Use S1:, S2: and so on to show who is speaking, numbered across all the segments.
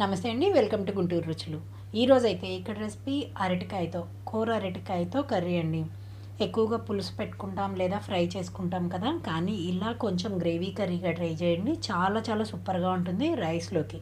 S1: నమస్తే అండి welcome to Guntur రుచులు. ఈరోజు అయితే ఇక్కడ రెసిపీ అరటికాయతో కూర అరటికాయతో కర్రీ అండి. ఎక్కువగా పులుసు పెట్టుకుంటాం లేదా ఫ్రై చేసుకుంటాం కదా కానీ ఇలా కొంచెం గ్రేవీ కర్రీగా ట్రై చేయండి. చాలా చాలా సూపర్గా ఉంటుంది రైస్లోకి.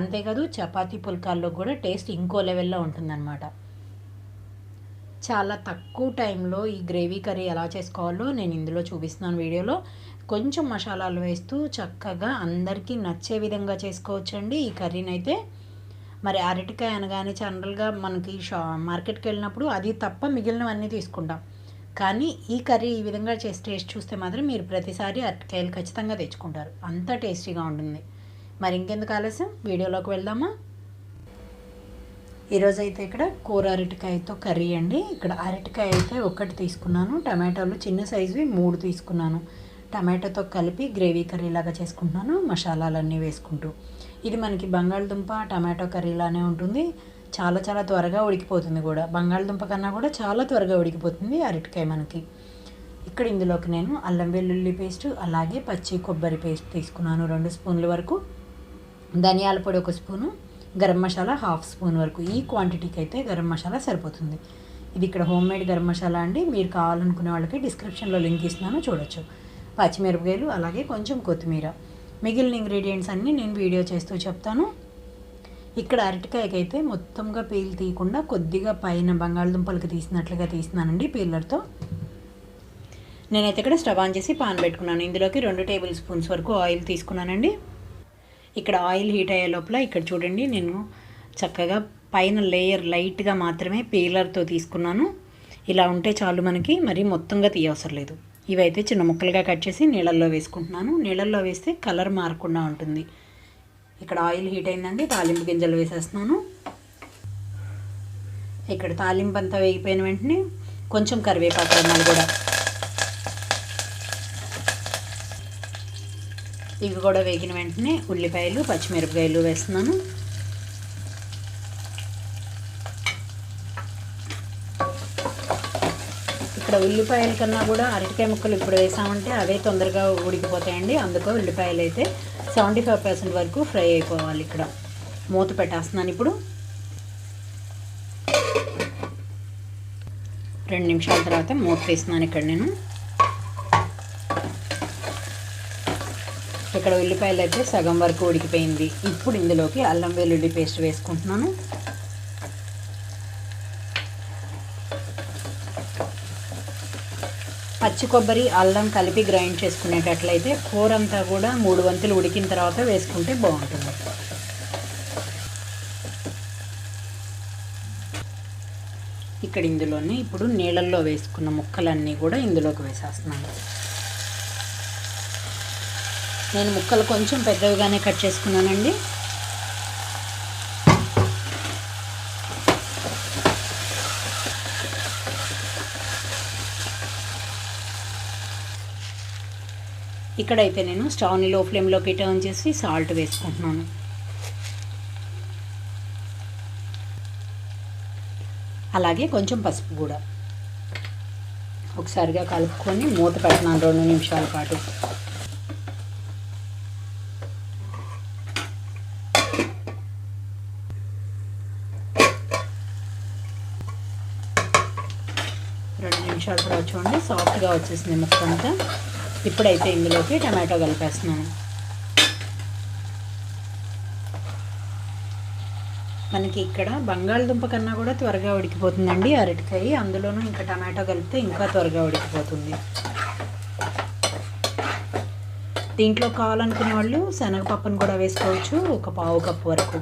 S1: అంతేకాదు చపాతీ పుల్కాల్లో కూడా టేస్ట్ ఇంకో లెవెల్లో ఉంటుందన్నమాట. చాలా తక్కువ టైంలో ఈ గ్రేవీ కర్రీ ఎలా చేసుకోవాలో నేను ఇందులో చూపిస్తున్నాను వీడియోలో. కొంచెం మసాలాలు వేస్తూ చక్కగా అందరికీ నచ్చే విధంగా చేసుకోవచ్చండి. ఈ కర్రీని అయితే మరి అరటికాయ అనగానే జనరల్గా మనకి షా మార్కెట్కి వెళ్ళినప్పుడు అది తప్ప మిగిలినవన్నీ తీసుకుంటాం. కానీ ఈ కర్రీ ఈ విధంగా చేసి టేస్ట్ చూస్తే మాత్రం మీరు ప్రతిసారి అరటికాయలు ఖచ్చితంగా తెచ్చుకుంటారు. అంత టేస్టీగా ఉంటుంది. మరి ఇంకెందుకు ఆలస్యం? వీడియోలోకి వెళ్దామా? ఈరోజు అయితే ఇక్కడ కూర అరటికాయతో కర్రీ అండి. ఇక్కడ అరటికాయ అయితే ఒకటి తీసుకున్నాను. టమాటాలు చిన్న సైజువి మూడు తీసుకున్నాను. టమాటోతో కలిపి గ్రేవీ కర్రీ లాగా చేసుకుంటున్నాను మసాలాలన్నీ వేసుకుంటూ. ఇది మనకి బంగాళదుంప టమాటో కర్రీలానే ఉంటుంది. చాలా చాలా త్వరగా ఉడికిపోతుంది కూడా. బంగాళదుంప కన్నా కూడా చాలా త్వరగా ఉడికిపోతుంది అరటికాయ మనకి. ఇక్కడ ఇందులోకి నేను అల్లం వెల్లుల్లి పేస్ట్ అలాగే పచ్చి కొబ్బరి పేస్ట్ తీసుకున్నాను రెండు స్పూన్ల వరకు. ధనియాల పొడి ఒక spoon garam masala half spoon వరకు. ఈ క్వాంటిటీకి అయితే గరం మసాలా సరిపోతుంది. ఇది ఇక్కడ హోమ్ మేడ్ గరం మసాలా అండి. మీరు కావాలనుకునే వాళ్ళకి డిస్క్రిప్షన్లో లింక్ ఇస్తున్నాను చూడొచ్చు. పచ్చిమిరపకాయలు అలాగే కొంచెం కొత్తిమీర. మిగిలిన ఇంగ్రీడియంట్స్ అన్నీ నేను వీడియో చేస్తూ చెప్తాను. ఇక్కడ అరటికాయకి అయితే మొత్తంగా పీల్ తీయకుండా కొద్దిగా పైన బంగాళదుంపలకి తీసినట్లుగా తీసినానండి పీలర్తో. నేనైతే ఇక్కడ స్టవ్ ఆన్ చేసి పాన్ పెట్టుకున్నాను. ఇందులోకి రెండు టేబుల్ స్పూన్స్ వరకు ఆయిల్ తీసుకున్నానండి. ఇక్కడ ఆయిల్ హీట్ అయ్యే లోపల ఇక్కడ చూడండి నేను చక్కగా పైన లేయర్ లైట్గా మాత్రమే పీలర్తో తీసుకున్నాను. ఇలా ఉంటే చాలు మనకి మరి మొత్తంగా తీయవసరం లేదు. ఇవైతే చిన్న ముక్కలుగా కట్ చేసి నీళ్ళల్లో వేసుకుంటున్నాను. నీళ్ళల్లో వేస్తే కలర్ మారకుండా ఉంటుంది. ఇక్కడ ఆయిల్ హీట్ అయిందండి తాలింపు గింజలు వేసేస్తున్నాను. ఇక్కడ తాలింపు అంతా వేగిపోయిన వెంటనే కొంచెం కరివేపాకు అన్నాలు కూడా. ఇవి కూడా వేగిన వెంటనే ఉల్లిపాయలు పచ్చిమిరపకాయలు వేస్తున్నాను. ఇక్కడ ఉల్లిపాయల కన్నా కూడా అరటికాయ ముక్కలు ఇప్పుడు వేసామంటే అవే తొందరగా ఉడికిపోతాయండి. అందుకో ఉల్లిపాయలు అయితే సెవెంటీ ఫైవ్ పర్సెంట్ వరకు ఫ్రై అయిపోవాలి ఇక్కడ. మూత పెట్టేస్తున్నాను ఇప్పుడు. రెండు నిమిషాల తర్వాత మూత వేస్తున్నాను ఇక్కడ నేను. ఇక్కడ ఉల్లిపాయలు అయితే సగం వరకు ఉడికిపోయింది. ఇప్పుడు ఇందులోకి అల్లం వెల్లుల్లి పేస్ట్ వేసుకుంటున్నాను. పచ్చి కొబ్బరి అల్లం కలిపి గ్రైండ్ చేసుకునేటట్లయితే కూర అంతా కూడా మూడు వంతులు ఉడికిన తర్వాత వేసుకుంటే బాగుంటుంది. ఇక్కడ ఇందులోనే ఇప్పుడు నీళ్ళల్లో వేసుకున్న ముక్కలన్నీ కూడా ఇందులోకి వేసేస్తున్నాను. నేను ముక్కలు కొంచెం పెద్దవిగానే కట్ చేసుకున్నానండి. ఇక్కడైతే నేను స్టవ్ని లో ఫ్లేమ్లోకి టర్న్ చేసి సాల్ట్ వేసుకుంటున్నాను. అలాగే కొంచెం పసుపు కూడా. ఒకసారిగా కలుపుకొని మూత పెట్టినాను రెండు నిమిషాల పాటు. రెండు నిమిషాల తర్వాత చూడండి. సాఫ్ట్గా వచ్చేసింది ముక్క అంతా. ఇప్పుడైతే ఇందులోకి టమాటో కలిపేస్తున్నాను. మనకి ఇక్కడ బంగాళదుంప కన్నా కూడా త్వరగా ఉడికిపోతుందండి అరటికాయ. అందులోనూ ఇంకా టమాటో కలిపితే ఇంకా త్వరగా ఉడికిపోతుంది. దీంట్లో కావాలనుకునే వాళ్ళు శనగపప్పును కూడా వేసుకోవచ్చు ఒక పావు కప్పు వరకు.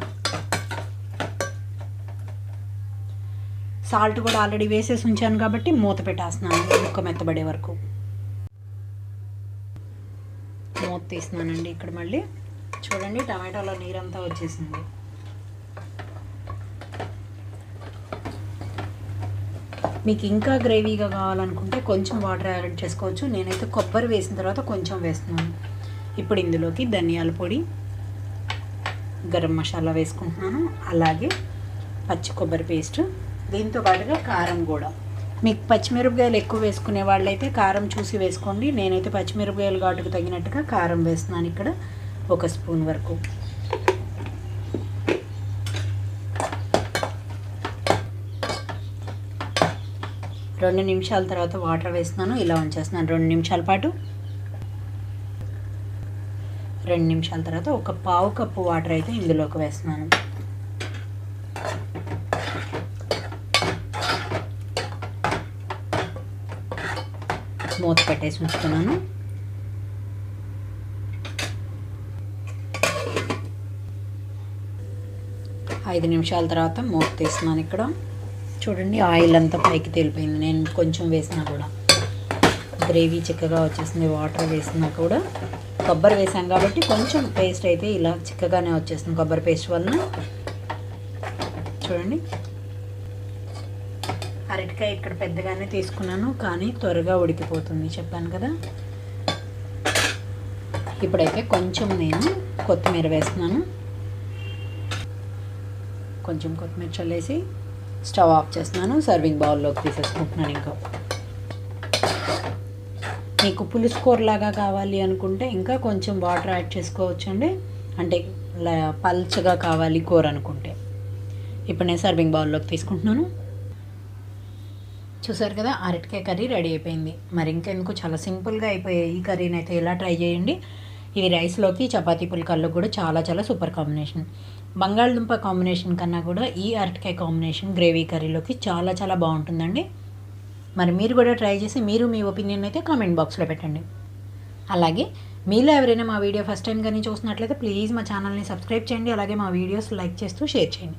S1: సాల్ట్ కూడా ఆల్రెడీ వేసేసి ఉంచాను కాబట్టి మూత పెట్టేస్తున్నాను ముక్క మెత్తబడే వరకు. తీస్తున్నానండి ఇక్కడ మళ్ళీ. చూడండి టమాటోలో నీరంతా వచ్చేసింది. మీకు ఇంకా గ్రేవీగా కావాలనుకుంటే కొంచెం వాటర్ యాడ్ చేసుకోవచ్చు. నేనైతే కొబ్బరి వేసిన తర్వాత కొంచెం వేస్తున్నాను. ఇప్పుడు ఇందులోకి ధనియాల పొడి గరం మసాలా వేసుకుంటున్నాను. అలాగే పచ్చి కొబ్బరి పేస్ట్. దీంతో పాటుగా కారం కూడా. మీకు పచ్చిమిరపకాయలు ఎక్కువ వేసుకునే వాళ్ళైతే కారం చూసి వేసుకోండి. నేనైతే పచ్చిమిరపకాయలు ఘాటుకు తగినట్టుగా కారం వేస్తున్నాను ఇక్కడ. ఒక స్పూన్ వరకు. రెండు నిమిషాల తర్వాత వాటర్ వేస్తున్నాను. ఇలా ఉంచేస్తున్నాను. రెండు నిమిషాల పాటు. రెండు నిమిషాల తర్వాత ఒక పావు కప్పు వాటర్ అయితే ఇందులోకి వేస్తున్నాను. మూత పెట్టేసి ఉంచుతున్నాను. ఐదు నిమిషాల తర్వాత మూత తీస్తున్నాను ఇక్కడ. చూడండి ఆయిల్ అంతా పైకి తేలిపోయింది. నేను కొంచెం వేసినా కూడా. గ్రేవీ చిక్కగా వచ్చేసింది వాటర్ వేసినా కూడా. కొబ్బరి వేసాం కాబట్టి కొంచెం పేస్ట్ అయితే ఇలా చిక్కగానే వచ్చేస్తుంది కొబ్బరి పేస్ట్ వలన. చూడండి అరటికాయ ఇక్కడ పెద్దగానే తీసుకున్నాను కానీ త్వరగా ఉడికిపోతుంది. చెప్పాను కదా? ఇప్పుడైతే కొంచెం నేను కొత్తిమీర వేస్తున్నాను. కొంచెం కొత్తిమీర చల్లేసి స్టవ్ ఆఫ్ చేస్తున్నాను. సర్వింగ్ బౌల్లోకి తీసేసుకుంటున్నాను ఇంకా. మీకు పులుసు కూరలాగా కావాలి అనుకుంటే ఇంకా కొంచెం వాటర్ యాడ్ చేసుకోవచ్చండి. అంటే పల్చగా కావాలి కూర అనుకుంటే. ఇప్పుడు నేను సర్వింగ్ బౌల్లోకి తీసుకుంటున్నాను. చూసారు కదా అరటికాయ కర్రీ రెడీ అయిపోయింది. మరి ఇంకెందుకు చాలా సింపుల్గా అయిపోయాయి. ఈ కర్రీని అయితే ఎలా ట్రై చేయండి. ఇది రైస్లోకి చపాతీ పుల్కాల్లో కూడా చాలా చాలా సూపర్ కాంబినేషన్. బంగాళదుంప కాంబినేషన్ కన్నా కూడా ఈ అరటికాయ కాంబినేషన్ గ్రేవీ కర్రీలోకి చాలా చాలా బాగుంటుందండి. మరి మీరు కూడా ట్రై చేసి మీరు మీ ఒపీనియన్ అయితే కామెంట్ బాక్స్లో పెట్టండి. అలాగే మీలో ఎవరైనా మా వీడియో ఫస్ట్ టైం కానీ చూసినట్లయితే ప్లీజ్ మా ఛానల్ని సబ్స్క్రైబ్ చేయండి. అలాగే మా వీడియోస్ లైక్ చేస్తూ షేర్ చేయండి.